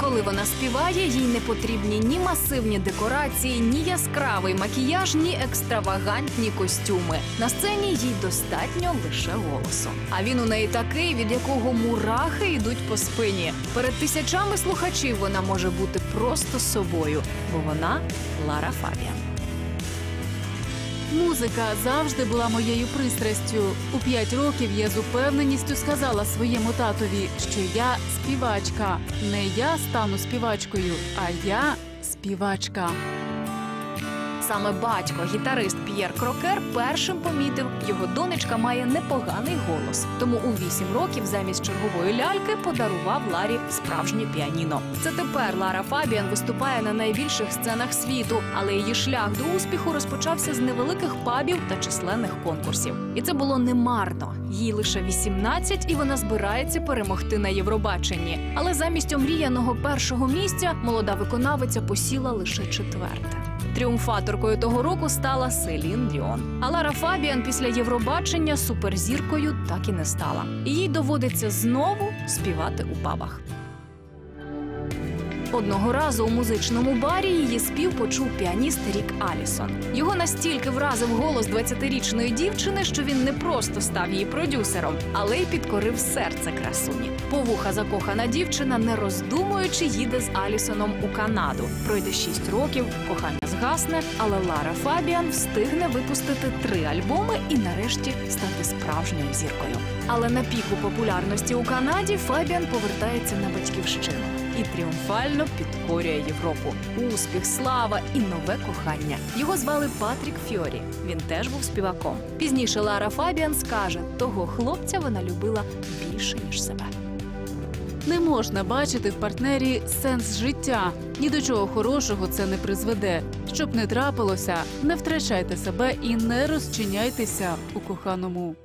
Коли вона співає, їй не потрібні ні масивні декорації, ні яскравий макіяж, ні екстравагантні костюми. На сцені їй достатньо лише голосу. А він у неї такий, від якого мурахи йдуть по спині. Перед тисячами слухачів вона може бути просто собою, бо вона Лара Фабіан. Музика завжди була моєю пристрастю. У п'ять років я з упевненістю сказала своєму татові, що я співачка. Не я стану співачкою, а я співачка. Саме батько, гітарист П'єр Крокер, першим помітив, його донечка має непоганий голос. Тому у вісім років замість чергової ляльки подарував Ларі справжнє піаніно. Це тепер Лара Фабіан виступає на найбільших сценах світу, але її шлях до успіху розпочався з невеликих пабів та численних конкурсів. І це було немарно. Їй лише 18, і вона збирається перемогти на Євробаченні. Але замість омріяного першого місця молода виконавиця посіла лише четверте. Тріумфаторкою того року стала Селін Діон. А Лара Фабіан після Євробачення суперзіркою так і не стала. Їй доводиться знову співати у пабах. Одного разу у музичному барі її спів почув піаніст Рік Алісон. Його настільки вразив голос 20-річної дівчини, що він не просто став її продюсером, але й підкорив серце красуні. Повуха закохана дівчина, не роздумуючи, їде з Алісоном у Канаду. Пройде 6 років, кохання згасне, але Лара Фабіан встигне випустити три альбоми і нарешті стати справжньою зіркою. Але на піку популярності у Канаді Фабіан повертається на батьківщину і тріумфально підкорює Європу. Успіх, слава і нове кохання. Його звали Патрік Фьорі. Він теж був співаком. Пізніше Лара Фабіан скаже, того хлопця вона любила більше ніж себе. Не можна бачити в партнері сенс життя. Ні до чого хорошого це не призведе. Щоб не трапилося, не втрачайте себе і не розчиняйтеся у коханому.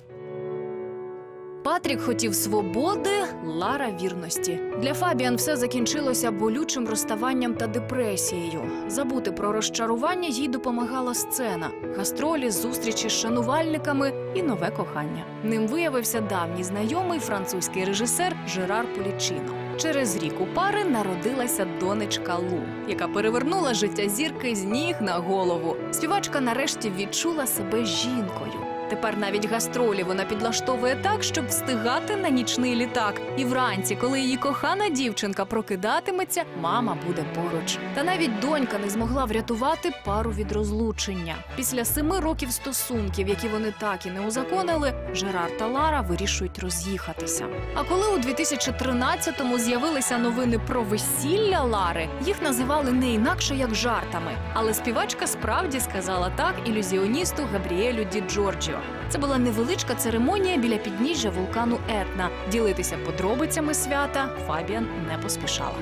Патрік хотів свободи, Лара вірності. Для Фабіан все закінчилося болючим розставанням та депресією. Забути про розчарування їй допомагала сцена, гастролі, зустрічі з шанувальниками і нове кохання. Ним виявився давній знайомий французький режисер Жерар Полічіно. Через рік у пари народилася донечка Лу, яка перевернула життя зірки з ніг на голову. Співачка нарешті відчула себе жінкою. Тепер навіть гастролі вона підлаштовує так, щоб встигати на нічний літак. І вранці, коли її кохана дівчинка прокидатиметься, мама буде поруч. Та навіть донька не змогла врятувати пару від розлучення. Після семи років стосунків, які вони так і не узаконили, Жерар та Лара вирішують роз'їхатися. А коли у 2013-му з'явилися новини про весілля Лари, їх називали не інакше як жартами. Але співачка справді сказала так ілюзіоністу Габріелю Ді Джорджіо. Це була невеличка церемонія біля підніжжя вулкану Етна. Ділитися подробицями свята Фабіан не поспішала.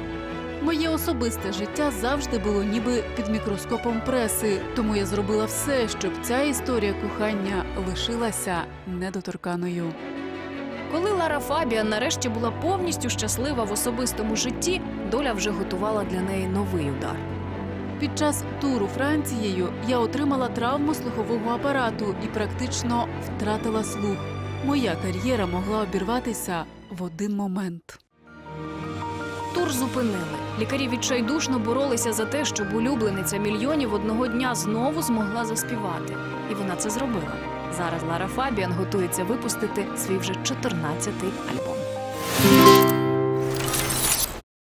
Моє особисте життя завжди було ніби під мікроскопом преси, тому я зробила все, щоб ця історія кохання лишилася недоторканою. Коли Лара Фабіан нарешті була повністю щаслива в особистому житті, доля вже готувала для неї новий удар. Під час туру Францією я отримала травму слухового апарату і практично втратила слух. Моя кар'єра могла обірватися в один момент. Тур зупинили. Лікарі відчайдушно боролися за те, щоб улюблениця мільйонів одного дня знову змогла заспівати. І вона це зробила. Зараз Лара Фабіан готується випустити свій вже 14-й альбом.